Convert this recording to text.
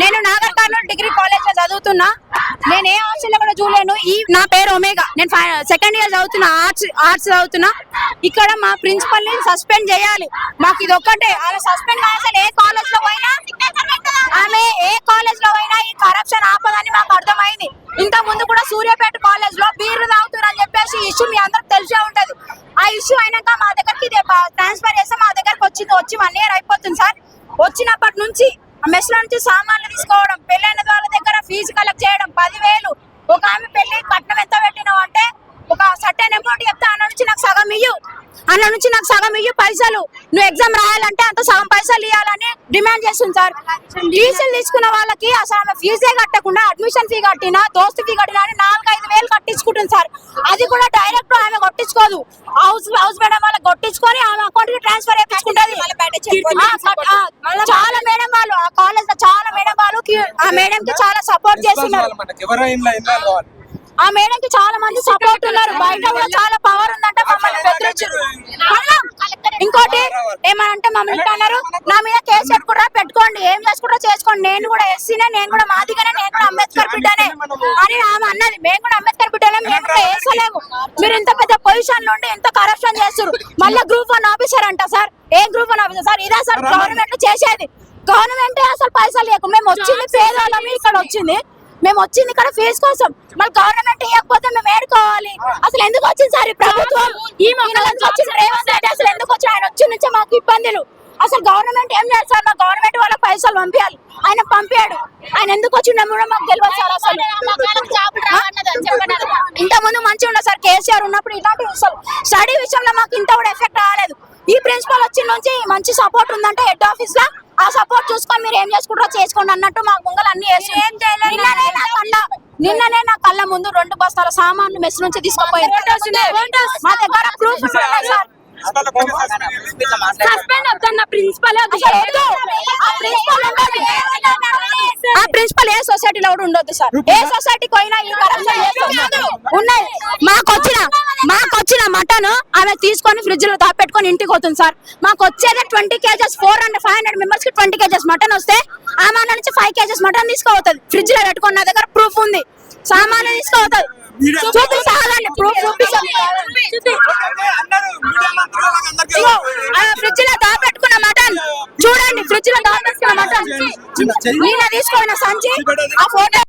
నేను నాగర్ కర్నూలు డిగ్రీ కాలేజ్లో చదువుతున్నా. నేను ఏ హాస్టల్లో కూడా చూడలేను. ఈ నా పేరు ఒమేగా. నేను సెకండ్ ఇయర్ చదువుతున్నా ఆర్ట్స్ ఆర్ట్స్ చదువుతున్నా. ఇక్కడ మా ప్రిన్సిపల్ని సస్పెండ్ చేయాలి. మాకు ఇది ఒక్కటే. ఆమె సస్పెండ్ కావాల్సిన ఏ కాలేజ్లో పోయినా ఆమె ఏ కాలేజ్లో పోయినా ఈ కరప్షన్ ఆపదని మాకు అర్థమైంది. ఇంత ముందు కూడా సూర్యాపేట కాలేజ్లో బీర్లు తాగుతున్నారు అని చెప్పేసి ఇష్యూ మీ అందరికి తెలిసే ఉంటది. ఆ ఇష్యూ అయినాక మా దగ్గరికి ట్రాన్స్ఫర్ చేస్తే మా దగ్గరకు వచ్చింది. వచ్చి వన్ ఇయర్ అయిపోతుంది సార్. వచ్చినప్పటి నుంచి మెస్ నుంచి సామాన్లు తీసుకోవడం పెళ్ళైన వాళ్ళ దగ్గర ఫీజు కలెక్ట్ చేయడం పదివేలు. ఒక ఆమె పెళ్ళి కట్నం ఎంత పెట్టినావు అంటే ఒక సర్టెన్ అమౌంట్ చెప్తే అన్న నుంచి నాకు సగం ఇయ్యు. అన్న నుంచి నాకు సగం ఇయ్యు పైసలు. నువ్వు ఎగ్జామ్ రాయాలంటే అంత సగం పైసలు ఇవ్వాలని డిమాండ్ చేస్తుంది సార్. ఫీజులు తీసుకున్న వాళ్ళకి అసలు ఆమె ఫీజే కట్టకుండా అడ్మిషన్ ఫీ కట్టినా దోస్తు ఫీ కట్టినా అని నాలుగు ఐదు వేలు కట్టించుకుంటుంది సార్. అది కూడా డైరెక్ట్ ఆమె కొట్టించుకోదు. హౌస్ హౌస్ మేడం వాళ్ళకి కొట్టించుకొని ఆమె అకౌంట్కి ట్రాన్స్ఫర్ చేయించుకుంటది. చాలా మేడం వాళ్ళు ఆ కాలేజ్లో చాలా మేడం వాళ్ళు ఆ మేడం కి చాలా సపోర్ట్ చేస్తున్నారు. ఆ మేడం కి చాలా మంది సపోర్ట్ ఉన్నారు. బయట కూడా చాలా పవర్ ఉందంట మమ్మల్ని బెదిరించారు ఇంకోటి ఏమనంటే మమ్మల్ని అన్నారు నా మీద కేసు పెట్టుకుంటారా పెట్టుకోండి ఏం చేసుకుంటారో చేసుకోండి. నేను కూడా ఎస్సీనే నేను కూడా మాదిగానే నేను కూడా అంబేద్కర్ బిడ్డనే. అని ఆమె అన్నది. మేము కూడా అంబేద్కర్ బిడ్డనే మేము కూడా వేసలేము మీరు ఇంత పెద్ద పొజిషన్ నుండి ఎంత కరప్షన్ చేస్తారు మళ్ళీ గ్రూప్ వన్ ఆఫీసర్ అంట సార్. ఏ గ్రూప్ వన్ ఆఫీసర్ సార్ ఇదే సార్ గవర్నమెంట్ చేసేది. గవర్నమెంట్ అసలు పైసలు లేకు. మేము వచ్చింది పేదవాళ్ళమి ఇక్కడ వచ్చింది. మేము వచ్చింది ఇక్కడ ఫీజు కోసం. మళ్ళీ గవర్నమెంట్ ఇవ్వకపోతే మేము ఏడుకోవాలి. అసలు ఎందుకు వచ్చింది సార్ ఈ ప్రభుత్వం? ఈ వచ్చింది రేవంత్ రెడ్డి. అసలు ఎందుకు వచ్చి ఆయన వచ్చి నుంచి మాకు ఇబ్బందులు. అసలు గవర్నమెంట్ ఏం చేయాలి సార్? మా గవర్నమెంట్ వాళ్ళ పైసలు పంపించాలి. ఆయన పంపాడు. ఆయన ఎందుకు వచ్చిండో కూడా మాకు తెలియదు సార్ అసలు. ఇంత ముందు మంచిగా ఉండదు సార్ కేసీఆర్ ఉన్నప్పుడు ఇలాంటి అసలు. స్టడీ విషయంలో మాకు ఇంత కూడా ఎఫెక్ట్ రాలేదు. ఈ ప్రిన్సిపల్ వచ్చిన నుంచి మంచి సపోర్ట్ ఉందంటే హెడ్ ఆఫీస్లో. ఆ సపోర్ట్ చూసుకొని మీరు ఏం చేసుకుంటారో చేసుకోండి అన్నట్టు మా ముంగలు అన్ని నిన్ననే నా కళ్ళ నిన్ననే నా కళ్ళ ముందు రెండు బస్తాల సామాన్లు మెస్ నుంచి తీసుకుపోయారు. మా దగ్గర ప్రూఫ్ ఉన్నాయి సార్. Suspend principal. ఆ ప్రిన్సిపల్ ఉండదు. ఆ ప్రిన్సిపల్ ఏ సొసైటీలో కూడా ఉండొద్దు సార్. ఏ సొసైటీకి పోయినా ఈ ఉన్నాయి మాకు వచ్చిన మాకు వచ్చిన మటన్ ఆమె తీసుకొని ఫ్రిడ్జ్లో దాపెట్టుకొని ఇంటికి పోతుంది సార్. మాకు వచ్చేది twenty kgs four hundred five hundred మెంబర్స్కి ట్వంటీ కేజెస్ మటన్ వస్తే ఆమె నుంచి ఫైవ్ కేజెస్ మటన్ తీసుకోవద్దు ఫ్రిడ్జ్లో పెట్టుకొని నా దగ్గర ప్రూఫ్ ఉంది. సామాన్లు తీసుకోవద్దు చూపి సాగండి ప్రూఫ్ చూపిస్తాం. చూడండి ఫ్రిడ్జ్లో దాపెట్టుకున్న మటన్ నిన్న తీసుకున్న సంచి. ఆ ఫోటో